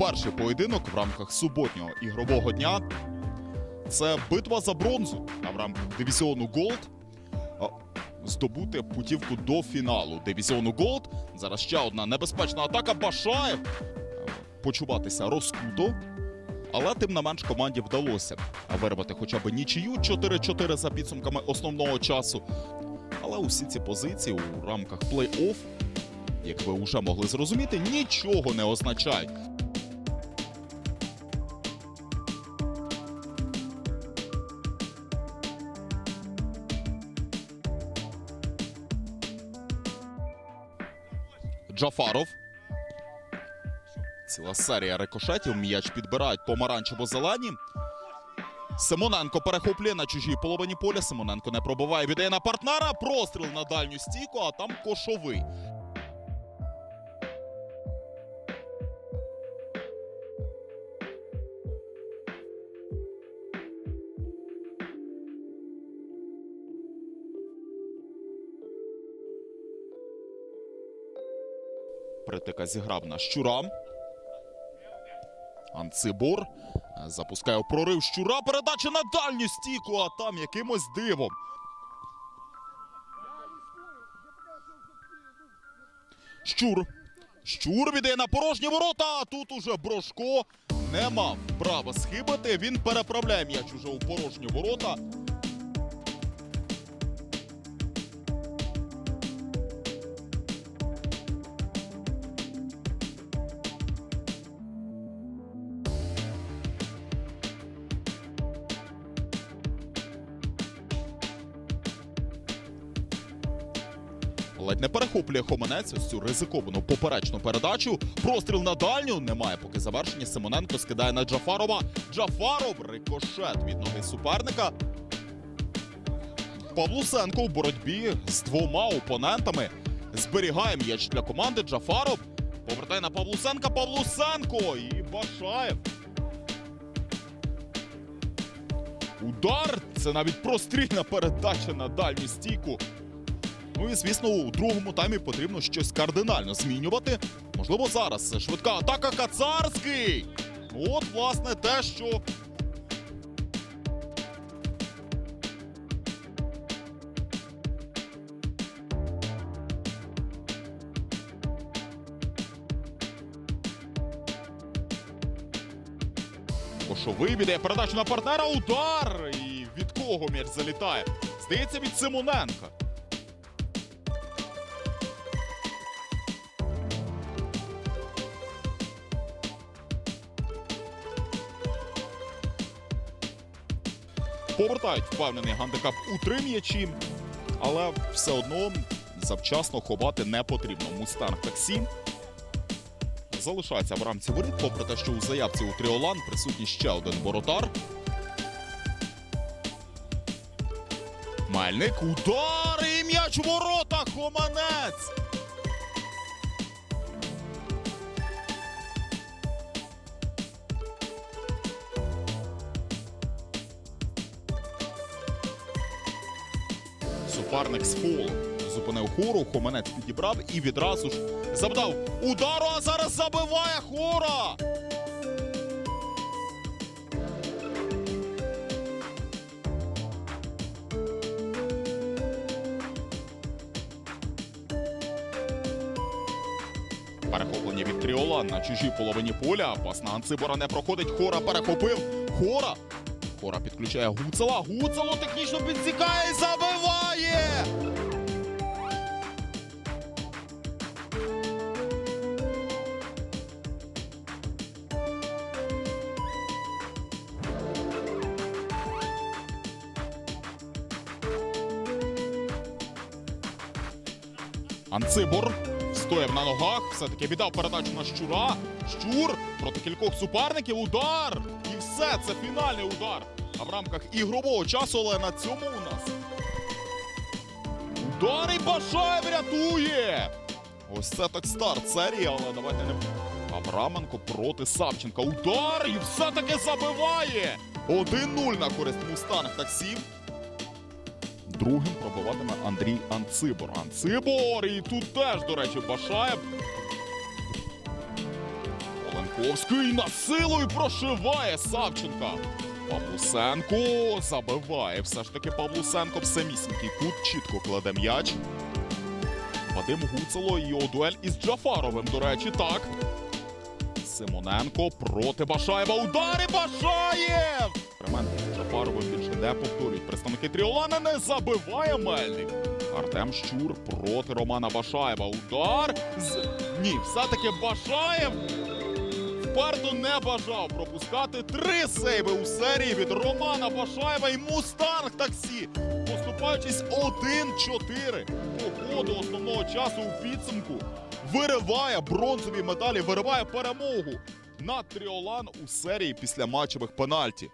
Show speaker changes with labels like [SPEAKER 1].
[SPEAKER 1] перший поєдинок в рамках суботнього ігрового дня. Це битва за бронзу а в рамках дивізіону Голд. Здобути путівку до фіналу дивізіону Голд. Зараз ще одна небезпечна атака. Башаєв почуватися розкуто. Але тим не менш команді вдалося вирвати хоча б нічию 4-4 за підсумками основного часу. Але усі ці позиції у рамках плей-офф, як ви вже могли зрозуміти, нічого не означають. Джафаров. Ціла серія рикошетів. М'яч підбирають помаранчево-зелені. Симоненко перехоплює на чужій половині поля. Симоненко не пробиває. Віддає на партнера. Простріл на дальню стійку, а там кошовий. Притика зіграв на щура. Анцибор е, запускає у прорив щура. Передача на дальню стійку, а там якимось дивом. Щур. Щур віддає на порожні ворота. А тут уже Брошко не мав права схибити. Він переправляє м'яч уже у порожні ворота. Ледь не перехоплює Хоманець ось цю ризиковану поперечну передачу. Простріл на дальню. Немає поки завершення. Симоненко скидає на Джафарова. Джафаров рикошет від ноги суперника. Павлусенко в боротьбі з двома опонентами. Зберігає м'яч для команди. Джафаров повертає на Павлусенка. Павлусенко і Башаєв. Удар. Це навіть прострільна передача на дальню стійку. Ну і звісно, у другому таймі потрібно щось кардинально змінювати. Можливо, зараз швидка атака Кацарський. От, власне, те, що. Кошовий віддає передачу на партнера. Удар! І від кого м'яч залітає? Здається, від Симоненка. Повертають впевнений гандикап у три м'ячі, але все одно завчасно ховати не потрібно. Мустанг таксі залишається в рамці воріт, попри те, що у заявці у Тріолан присутній ще один воротар. Мельник удар і м'яч ворота. Хоманець. Суперник з фолу зупинив хору, Хоманець підібрав і відразу ж завдав удару, а зараз забиває хора. Перехоплення від Тріола на чужій половині поля. Пас на Анцибора не проходить. Хора перехопив. Хора. Хора підключає Гуцела. Гуцело технічно підсікає Анцибор стояв на ногах, все-таки віддав передачу на щура. Щур проти кількох суперників. Удар! І все, це фінальний удар. А в рамках ігрового часу, але на цьому у нас. Удар і Башаєв рятує! Ось це так старт серії, але давайте не. Авраменко проти Савченка. Удар і все-таки забиває! 1-0 на користь Мустанг таксі. Другим пробиватиме Андрій Анцибор. Анцибор! І тут теж, до речі, Башаєв. Оленко Шовковський на прошиває Савченка. Павлусенко забиває. Все ж таки Павлусенко в самісінький кут чітко кладе м'яч. Вадим Гуцело і його дуель із Джафаровим, до речі, так. Симоненко проти Башаєва. Удари Башаєв! Експеримент з Джафаровим більше не повторюють. Представники Тріолана не забиває Мельник. Артем Щур проти Романа Башаєва. Удар з. Ні, все-таки Башаєв вперто не бажав пропускати три сейви у серії від Романа Башаєва і Мустанг таксі, поступаючись 1-4 по ходу основного часу у підсумку. Вириває бронзові медалі, вириває перемогу над Тріолан у серії після матчевих пенальті.